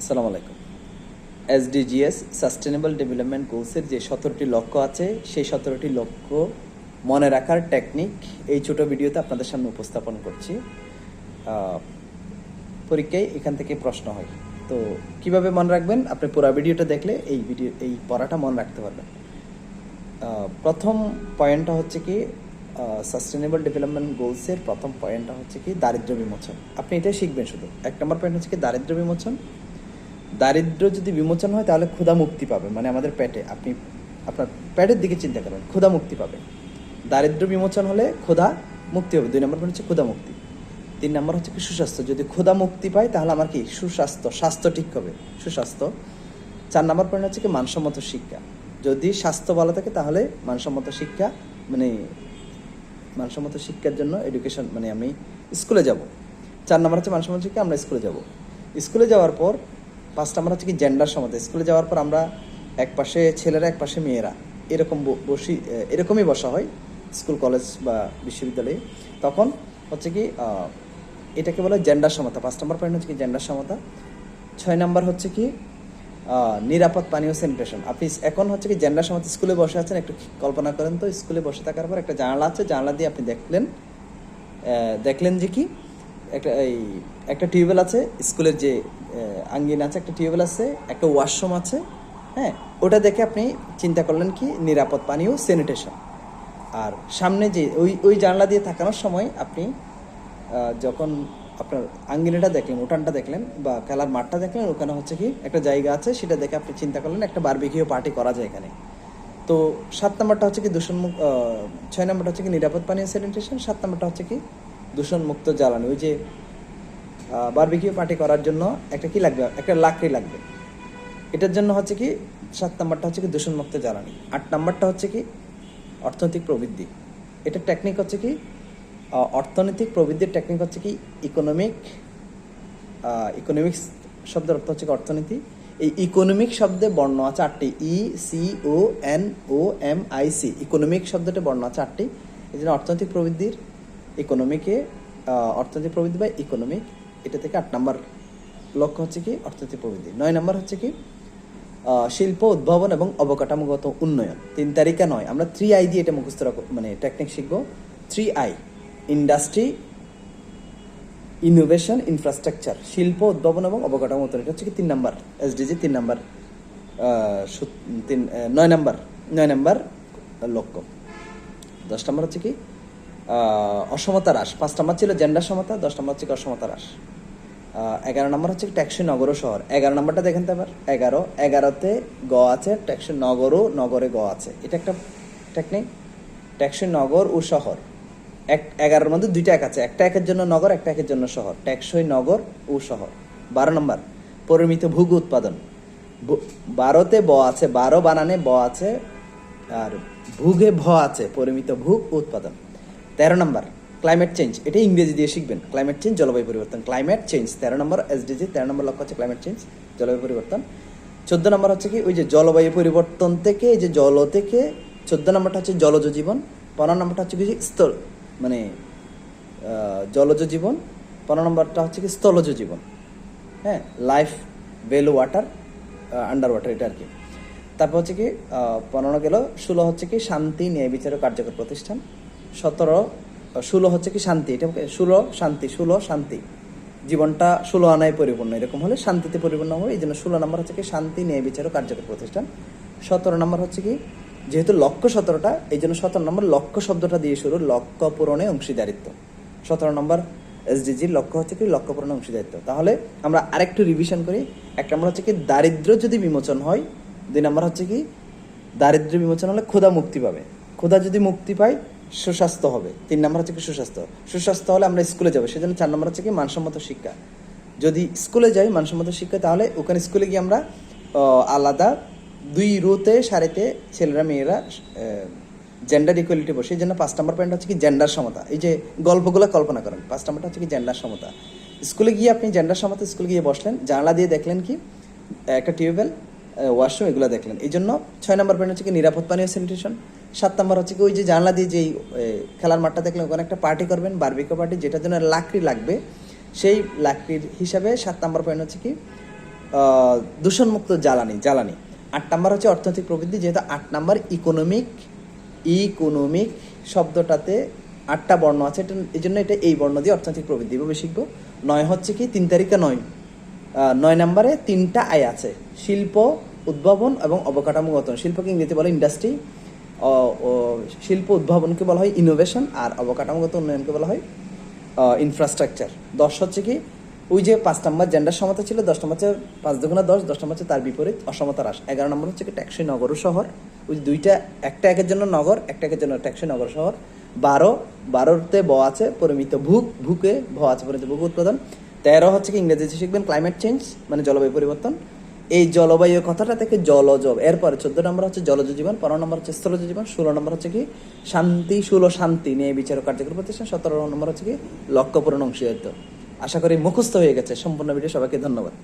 আসসালামু আলাইকুম। এসডিজিএস sustainable development গোলসের যে সতেরোটি লক্ষ্য আছে, সেই সতেরোটি লক্ষ্য মনে রাখার টেকনিক এই ছোট ভিডিওতে আপনাদের সামনে উপস্থাপন করছি। পরীক্ষায় এখান থেকে প্রশ্ন হয়। তো কীভাবে মনে রাখবেন? আপনি পুরো ভিডিওটা দেখলে এই ভিডিও, এই পড়াটা মনে রাখতে পারবেন। প্রথম পয়েন্টটা হচ্ছে কি সাস্টেনেবল ডেভেলপমেন্ট গোলসের প্রথম পয়েন্টটা হচ্ছে কি, দারিদ্র্য বিমোচন। আপনি এটাই শিখবেন শুধু। এক নম্বর পয়েন্ট হচ্ছে কি দারিদ্র বিমোচন। দারিদ্র্য যদি বিমোচন হয়, তাহলে ক্ষুধা মুক্তি পাবে। মানে আমাদের পেটে, আপনি আপনার পেটের দিকে চিন্তা করেন, ক্ষুধা মুক্তি পাবে। দারিদ্র্য বিমোচন হলে ক্ষুধা মুক্তি হবে। দুই নম্বর হচ্ছে ক্ষুধা মুক্তি। তিন নম্বর হচ্ছে কি সুস্বাস্থ্য। যদি ক্ষুধা মুক্তি পায় তাহলে আমার কি? সুস্বাস্থ্য, স্বাস্থ্য ঠিক হবে। সুস্বাস্থ্য। চার নম্বর পয়েন্ট হচ্ছে কি মানসম্মত শিক্ষা। যদি স্বাস্থ্য ভালো থাকে, তাহলে মানসম্মত শিক্ষা মানে মানসম্মত শিক্ষার জন্য এডুকেশন মানে আমি স্কুলে যাব। চার নম্বর হচ্ছে মানসম্মত শিক্ষা, আমরা স্কুলে যাব। স্কুলে যাওয়ার পর পাঁচ নম্বর হচ্ছে কি জেন্ডার সমতা স্কুলে যাওয়ার পর আমরা এক পাশে ছেলেরা, এক পাশে মেয়েরা। এরকম বসি এরকমই বসা হয় স্কুল কলেজ বা বিশ্ববিদ্যালয়ে। তখন হচ্ছে কি এটাকে বলে জেন্ডার সমতা। পাঁচ নম্বর পয়েন্ট হচ্ছে কি জেন্ডার সমতা। ছয় নম্বর হচ্ছে কি নিরাপদ, পানীয় স্যানিটেশন আপনি এখন হচ্ছে কি জেন্ডার সমতা স্কুলে বসে আছেন, একটু কল্পনা করেন তো স্কুলে বসে থাকার পর একটা জানালা আছে, জানালা দিয়ে আপনি দেখলেন দেখলেন যে কি, একটা এই, একটা টিউবওয়েল আছে স্কুলের যে আঙ্গিনা আছে, একটা টিউবওয়েল আছে, একটা ওয়াশরুম আছে হ্যাঁ ওটা দেখে আপনি চিন্তা করলেন কি, নিরাপদ পানীয় স্যানিটেশন আর সামনে যে ওই ওই জানলা দিয়ে থাকানোর সময় আপনি যখন আপনার আঙ্গিনাটা দেখলেন, উঠানটা দেখলেন বা খেলার মাঠটা দেখলেন, ওখানে হচ্ছে কি, একটা জায়গা আছে, সেটা দেখে আপনি চিন্তা করলেন একটা বারবিকিও পার্টি করা যায় এখানে। তো সাত নম্বরটা হচ্ছে কি দূষণমুক্ত ছয় নম্বরটা হচ্ছে কি, নিরাপদ পানীয় স্যানিটেশন সাত নম্বরটা হচ্ছে কি, দূষণমুক্ত জ্বালানি। ওই যে বারবিকিও পার্টি করার জন্য একটা কি লাগবে? একটা লাকড়ি লাগবে। এটার জন্য হচ্ছে কি, সাত নাম্বারটা হচ্ছে কি দূষণমুক্ত জ্বালানি। আট নাম্বারটা হচ্ছে কি, অর্থনৈতিক প্রবৃদ্ধি। এটার টেকনিক হচ্ছে কি অর্থনৈতিক প্রবৃদ্ধির টেকনিক হচ্ছে কি ইকোনমিক ইকোনমিক্স শব্দের অর্থ হচ্ছে কি অর্থনীতি। এই ইকোনমিক শব্দে বর্ণ আছে আটটি E C O N O M I C economic শব্দটি বর্ণ আছে আটটি। এই জন্য অর্থনৈতিক প্রবৃদ্ধির ইকোনমিকে অর্থনৈতিক প্রবৃদ্ধি বা ইকোনমিক এটা থেকে আট নম্বর লক্ষ্য হচ্ছে কি? অর্থনৈতিক প্রবৃদ্ধি। নয় নম্বর হচ্ছে কি? শিল্প, উদ্ভাবন এবং অবকাঠামোগত উন্নয়ন। তিন তারিখে নয়, আমরা থ্রি আই দিয়ে এটা মুখস্থ মানে টেকনিক শিখব। Three I industry innovation infrastructure শিল্প, উদ্ভাবন এবং অবকাঠামো উন্নয়ন। এটা হচ্ছে কি তিন নাম্বার এসডিজি তিন নাম্বার তিন নয় নাম্বার নয় নাম্বার লক্ষ্য। দশ নম্বর হচ্ছে কি? অসমতা হ্রাস। পাঁচ নম্বর ছিল জেন্ডার সমতা দশ নম্বর হচ্ছে অসমতা হ্রাস। এগারো নম্বর হচ্ছে ট্যাক্সি নগর শহর। এগারো নম্বরটা দেখেন তো এবার। এগারো, এগারোতে গ আছে, ট্যাক্সি নগরও নগরে গ আছে। এটা একটা টেকনিক ট্যাক্সি নগর ও শহর। এক, এগারোর মধ্যে দুইটা এক আছে। একটা একের জন্য নগর, একটা একের জন্য শহর। ট্যাক্সই নগর ও শহর। বারো নম্বর, পরিমিত ভূগ উৎপাদন। বারোতে ব আছে, বারো বানানে ব আছে, আর ভুগে ভ আছে, পরিমিত ভূগ উৎপাদন। তেরো নম্বর ক্লাইমেট চেঞ্জ এটা ইংরেজি দিয়ে শিখবেন। ক্লাইমেট চেঞ্জ জলবায়ু পরিবর্তন। ক্লাইমেট চেঞ্জ তেরো নম্বর এসডিজি তেরো নম্বর লক্ষ্য হচ্ছে ক্লাইমেট চেঞ্জ জলবায়ু পরিবর্তন। চোদ্দ নম্বর হচ্ছে কি, ওই যে জলবায়ু পরিবর্তন থেকে, এই যে জল থেকে, চোদ্দ নম্বরটা হচ্ছে জলজ জীবন, পনেরো নম্বরটা হচ্ছে কি স্থল মানে জলজ জীবন, পনেরো নম্বরটা হচ্ছে কি স্থলজ জীবন। হ্যাঁ life below water under water এটা আর কি তারপর হচ্ছে কি পনেরো গেল, ষোলো হচ্ছে কি শান্তি, ন্যায় বিচার কার্যকর প্রতিষ্ঠান। সতেরো ষোলো হচ্ছে কি শান্তি। এটা ষোলো, শান্তি ষোলো, শান্তি। জীবনটা ষোলো আনায় পরিপূর্ণ, এরকম হলে শান্তিতে পরিপূর্ণ হবে। এই জন্য ষোলো নম্বর হচ্ছে কি শান্তি, ন্যায় বিচার কার্যকর প্রতিষ্ঠান। সতেরো নম্বর হচ্ছে কি, যেহেতু লক্ষ্য সতেরোটা, এই জন্য সতেরো নম্বর লক্ষ্য শব্দটা দিয়ে শুরু, লক্ষ্য পূরণে অংশীদারিত্ব। সতেরো নম্বর এসডিজির লক্ষ্য হচ্ছে কি লক্ষ্য পূরণে অংশীদারিত্ব। তাহলে আমরা আরেকটু রিভিশন করি। এক নম্বর হচ্ছে কি, দারিদ্র্য যদি বিমোচন হয়, দুই নম্বর হচ্ছে কি, দারিদ্র্য বিমোচন হলে ক্ষুধা মুক্তি পাবে। ক্ষুধা যদি মুক্তি পায় সুস্বাস্থ্য হবে। তিন নম্বর হচ্ছে কি সুস্বাস্থ্য। সুস্বাস্থ্য হলে আমরা স্কুলে যাব। সেজন্য চার নম্বর হচ্ছে কি মানসম্মত শিক্ষা। যদি স্কুলে যাই মানসম্মত শিক্ষা, তাহলে ওখানে স্কুলে গিয়ে আমরা আলাদা দুই রোতে সারিতে ছেলেরা, মেয়েরা জেন্ডার ইকুয়ালিটি বসে। এই জন্য পাঁচ নম্বর পয়েন্ট হচ্ছে কি জেন্ডার সমতা। এই যে গল্পগুলো কল্পনা করেন। পাঁচ নম্বরটা হচ্ছে কি জেন্ডার সমতা। স্কুলে গিয়ে আপনি জেন্ডার সমতা স্কুলে গিয়ে বসলেন। জানলা দিয়ে দেখলেন কি, একটা টিউবওয়েল ওয়াশরুম এগুলো দেখলেন। এই জন্য ছয় নম্বর পয়েন্ট হচ্ছে কি নিরাপদ পানীয় স্যানিটেশন সাত নম্বর হচ্ছে কি, ওই যে জানলা দিয়ে যেই খেলার মাঠটা দেখলেন, ওখানে একটা পার্টি করবেন বারবিকো পার্টি যেটার জন্য লাকড়ি লাগবে। সেই লাকড়ির হিসাবে সাত নম্বর পয়েন্ট হচ্ছে কি দূষণমুক্ত জ্বালানি জ্বালানি। আট নাম্বার হচ্ছে অর্থনৈতিক প্রবৃদ্ধি, যেহেতু আট নাম্বার ইকোনমিক ইকোনমিক শব্দটাতে আটটা বর্ণ আছে, এটা, এই জন্য এটা এই বর্ণ দিয়ে অর্থনৈতিক প্রবৃদ্ধি এভাবে শিখব। নয় হচ্ছে কি, তিন তারিখে নয় নয় নম্বরে তিনটা আয় আছে, শিল্প, উদ্ভাবন এবং অবকাঠামোগত শিল্পকে ইংরেজিতে বলে ইন্ডাস্ট্রি শিল্প উদ্ভাবনকে বলা হয় ইনোভেশন আর অবকাঠামোগত উন্নয়নকে বলা হয় ইনফ্রাস্ট্রাকচার দশ হচ্ছে কি, ওই যে পাঁচ নম্বর জেন্ডার সমতা ছিল, দশ নম্বর হচ্ছে পাঁচ দুগুণা দশ দশ নম্বর হচ্ছে তার বিপরীত অসমতা হ্রাস। এগারো নম্বর হচ্ছে কি ট্যাক্সি নগর শহর। ওই যে দুইটা, একটা একের জন্য নগর, একটা একের জন্য ট্যাক্সি নগর শহর। বারো, বারোতে ব আছে, পরিমিত ভুক, ভুকে ভ আছে, পরিমিত ভুক উৎপাদন। তেরো হচ্ছে কি ইংরেজিতে শিখবেন ক্লাইমেট চেঞ্জ মানে জলবায়ু পরিবর্তন। এই জলবায়ু কথাটা থেকে জলজ। এরপরে চোদ্দ নম্বর হচ্ছে জলজ জীবন, পনেরো নম্বর হচ্ছে স্থলজ জীবন, ষোলো নম্বর হচ্ছে কি শান্তি, ষোলো শান্তি নিয়ে বিচার কার্যকর প্রতিষ্ঠান, সতেরো নম্বর হচ্ছে কি লক্ষ্যপূরণ অংশীদারিত্ব। আশা করি মুখস্থ হয়ে গেছে। সম্পূর্ণ ভিডিও সবাইকে ধন্যবাদ।